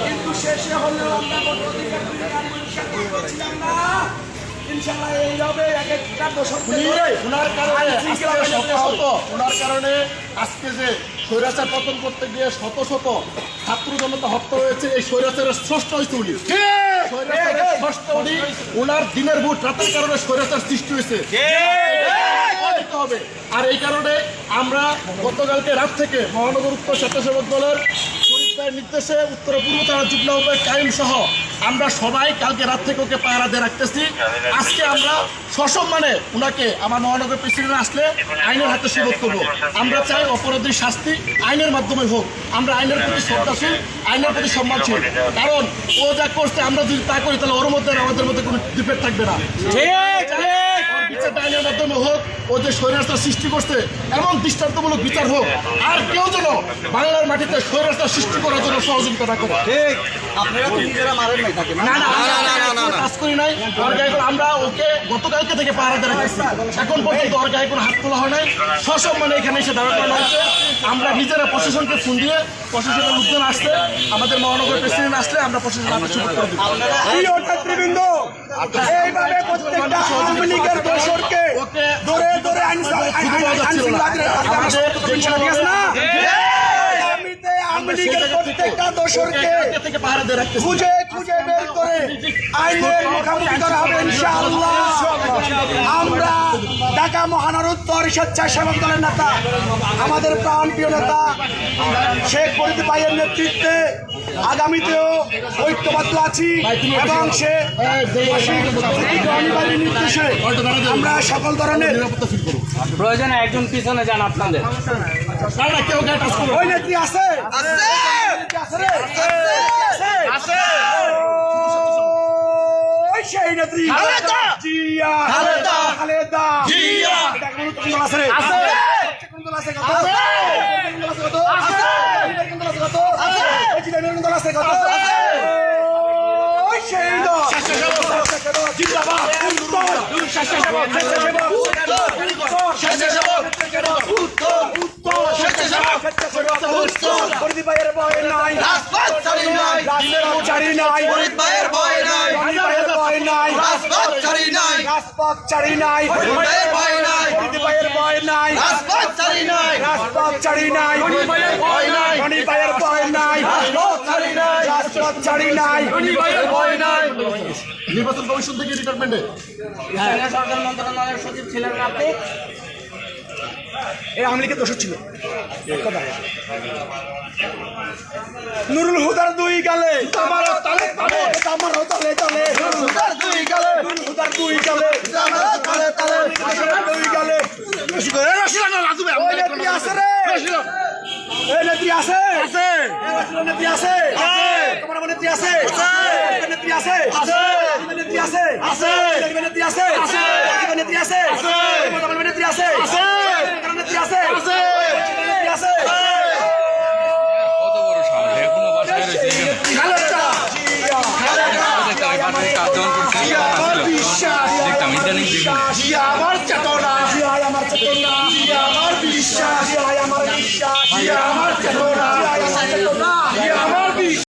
কিন্তু শেষে হলেও আমরা অধিকার না। ইনশাআল্লাহ এইভাবে এক একটা দশক ওনার কারণে ওনার কারণে আজকে যে স্বৈরাচার পতন করতে গিয়ে শত শত ছাত্র জনতা হত্যা হয়েছে এই স্বৈরাচারের স্রষ্ট হয়েছে উনি। স্বৈরাচারের স্রষ্ট উনি ওনার দিনের ভোট রাতের কারণে স্বৈরাচার সৃষ্টি হয়েছে। হবে। আর এই কারণে আমরা গতকালকে রাত থেকে মহানগর উত্তর স্বেচ্ছাসেবক দলের ভাইয়ের নির্দেশে উত্তর পূর্ব থানা যুগ্ম কায়েম সহ আমরা সবাই কালকে রাত থেকে ওকে পাহারা দিয়ে রাখতেছি। আজকে আমরা সসম্মানে ওনাকে আমার মহানগর প্রেসিডেন্ট আসলে আইনের হাতে সুবোধ করব। আমরা চাই অপরাধীর শাস্তি আইনের মাধ্যমে হোক। আমরা আইনের প্রতি শ্রদ্ধাশীল আইনের প্রতি সম্মানশীল। কারণ ও যা করছে আমরা যদি তা করি তাহলে ওর মধ্যে আমাদের মধ্যে কোনো ডিফেক্ট থাকবে না। বিচারটা আইনের মাধ্যমে হোক ও যে স্বৈরাস্তার সৃষ্টি করছে এমন দৃষ্টান্তমূলক বিচার হোক আর কেউ যেন বাংলার মাটিতে স্বৈরাস্তার সৃষ্টি করার জন্য সহযোগিতা না করে। ঠিক। আপনারা তো নিজেরা মারেন নাই তাকে না কাজ করি নাই। ওর গায়ে কোনো- আমরা ওকে গতকালকে থেকে পাহারা এখন পর্যন্ত ওর গায়ে কোনো হাত তোলা হয় নাই। সসম্মানে এখানে এসে দাঁড়া করানো হয়েছে। আমরা নিজেরা প্রশাসনকে ফোন দিয়ে প্রশাসনের লোকজন আসলে আমাদের মহানগর প্রেসিডেন্ট আসলে আমরা প্রশাসন হাতে সুযোগ করে দিব এইভাবে প্রত্যেকটা আওয়ামী লীগের দোসরকে আগামীতে আওয়ামী লীগের প্রত্যেকটা দোসরকে ওকে থেকে পাহারা দিয়ে রাখতেছি। খুঁজে খুঁজে বের করে আইনের মুখোমুখি করা হবে ইনশাআল্লাহ। আমরা ঢাকা মহানগর উত্তর স্বেচ্ছাসেবক দলের নেতা আমাদের প্রাণপ্রিয় নেতা শেখ ফরিদ ভাইয়ের নেতৃত্বে আগামীতেও ঐক্যবদ্ধ আছি এবং সে নির্দেশে আমরা সকল ধরনের প্রয়োজনে একজন পিছনে যান আপনাদের। ওই নেত্রী আছে? আছে! আছে ওই সেই নেত্রী খালেদা! জিয়া। খালেদা! খালেদা। জিয়া! এটা কোন কোন দল আছে! আছে! কোন দল আছে কত? আছে! কোন দল আছে! কত আছে! কোন দল আছে! কত এই জিলানের কোন দল আছে! কত ওই সেই দল জিন্দাবাদ। উত্তর। স্বেচ্ছাসেবক স্বেচ্ছাসেবক স্বেচ্ছাসেবক উত্তর! উত্তর! স্বেচ্ছাসেবক উত্তর। ফরিদ ভাইয়ের ভয় নাই। রাজপথ ছাড়ি নাই। রাজপথ ছাড়ি নাই। ভাইয়ের ভয় রাজপথ ছাড়ি নাই। ভাইয়ের ভয় রাজপথ ছাড়ি নাই। রাজপথ ছাড়ি নাই। রনি ভাইয়ের ভয় নাই। রাজপথ ছাড়ি নাই। রাজপথ ছাড়ি নাই। ভয় নাই। নির্বাচন কমিশন থেকে রিটায়ারমেন্টে সরকার মন্ত্রণালয়ের সচিব ছিলেন আপনি? এই আওয়ামী লীগের দোষ ছিল। কথা। নুরুল হুদার দুই গালে। বাজু ভাই নেত্রী আছে রে এই নেত্রী আছে আছে নেত্রী আছে আছে তোমার নেত্রী আছে আছে নেত্রী আছে আছে নেত্রী আছে আছে নেত্রী আছে আছে নেত্রী আছে আছে নেত্রী আছে আছে নেত্রী আছে আছে নেত্রী আছে আমার চেতনা আমার চেতনা বিশ্বাস আমার বিশ্বাস আমার চেতনা